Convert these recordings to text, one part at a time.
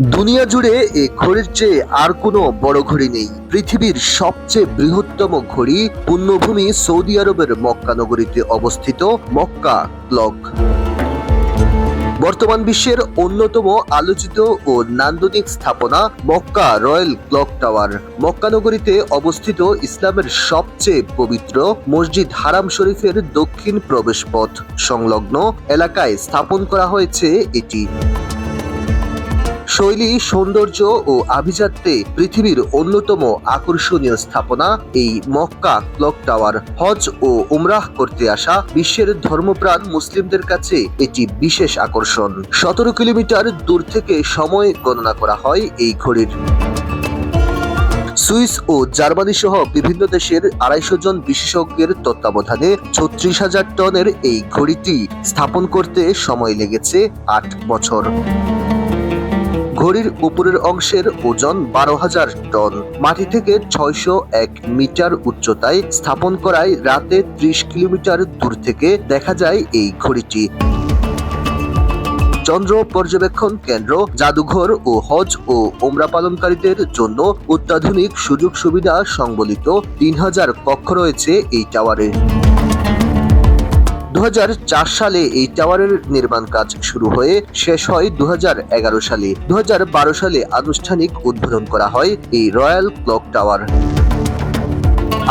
দুনিয়া জুড়ে এ ঘড়ির চেয়ে আর কোনো বড় ঘড়ি নেই। পৃথিবীর সবচেয়ে বৃহত্তম ঘড়ি পুণ্যভূমি সৌদি আরবের মক্কা নগরীতে অবস্থিত মক্কা ক্লক। বর্তমান বিশ্বের অন্যতম আলোচিত ও নান্দনিক স্থাপনা Mecca Royal Clock Tower. Mecca নগরীতে অবস্থিত ইসলামের সবচেয়ে পবিত্র মসজিদ হারাম শরীফের দক্ষিণ প্রবেশপথ। সংলগ্ন এলাকায় স্থাপন করা হয়েছে এটি। শৈলী, সৌন্দর্য ও আভিজাত্যে পৃথিবীর অন্যতম আকর্ষণীয় স্থাপনা এই মক্কা ক্লক টাওয়ার। হজ ও উমরাহ করতে আসা বিশ্বের ধর্মপ্রাণ মুসলিমদের কাছে এটি বিশেষ আকর্ষণ। সতেরো কিলোমিটার দূর থেকে সময় গণনা করা হয় এই ঘড়ির। সুইস ও জার্মানি সহ বিভিন্ন দেশের আড়াইশো জন বিশেষজ্ঞের তত্ত্বাবধানে ছত্রিশ হাজার টনের এই ঘড়িটি স্থাপন করতে সময় লেগেছে আট বছর। ঘড়ির উপরের অংশের ওজন বারো হাজার টন। মাটি থেকে ছয়শো এক মিটার উচ্চতায় স্থাপন করায় রাতে ত্রিশ কিলোমিটার দূর থেকে দেখা যায় এই ঘড়িটি। চন্দ্র পর্যবেক্ষণ কেন্দ্র, জাদুঘর ও হজ ও ওমরা পালনকারীদের জন্য অত্যাধুনিক সুযোগ সুবিধা সংবলিত তিন হাজার কক্ষ রয়েছে এই টাওয়ারে। দু হাজার চার সালে এই টাওয়ারের নির্মাণ কাজ শুরু হয়ে শেষ হয় দু হাজার এগারো সালে। দু হাজার বারো সালে আনুষ্ঠানিক উদ্বোধন করা হয় এই রয়্যাল ক্লক টাওয়ার।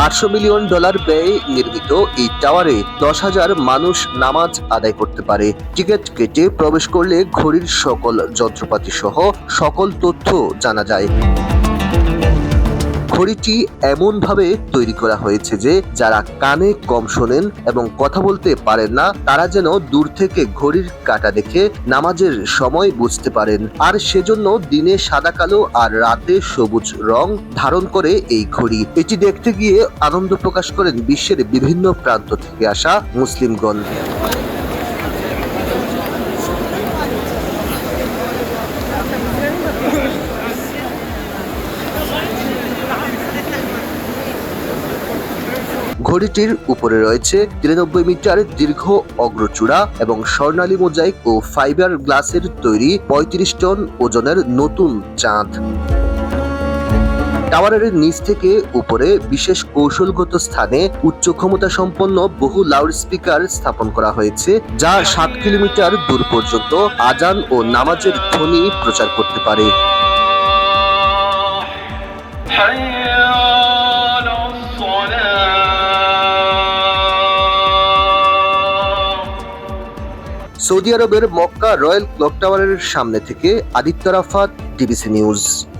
আটশো মিলিয়ন ডলার ব্যয়ে নির্মিত এই টাওয়ারে দশ হাজার মানুষ নামাজ আদায় করতে পারে। টিকিট কেটে প্রবেশ করলে ঘড়ির সকল যন্ত্রপাতি সহ সকল তথ্য জানা যায়। ঘড়িটি এমনভাবে তৈরি করা হয়েছে যে যারা কানে কম শোনেন এবং কথা বলতে পারেন না, তারা যেন দূর থেকে ঘড়ির কাটা দেখে নামাজের সময় বুঝতে পারেন। আর সেজন্য দিনে সাদা কালো আর রাতে সবুজ রং ধারণ করে এই ঘড়ি। এটি দেখতে গিয়ে আনন্দ প্রকাশ করেন বিশ্বের বিভিন্ন প্রান্ত থেকে আসা মুসলিমগণ। ঘড়িটির উপরে রয়েছে তিরানব্বই মিটার দীর্ঘ অগ্রচূড়া এবং স্বর্ণালী মোজাইক ও ফাইবার গ্লাসের তৈরি পঁয়ত্রিশ টন ওজনের নতুন চাঁদ। টাওয়ারের নিচ থেকে উপরে বিশেষ কৌশলগত স্থানে উচ্চ ক্ষমতা সম্পন্ন বহু লাউড স্পিকার স্থাপন করা হয়েছে, যা সাত কিলোমিটার দূর পর্যন্ত আজান ও নামাজের ধ্বনি প্রচার করতে পারে। সৌদি আরবের মক্কা রয়্যাল ক্লক টাওয়ারের সামনে থেকে আদিত্য রাফাত টিবিসি নিউজ।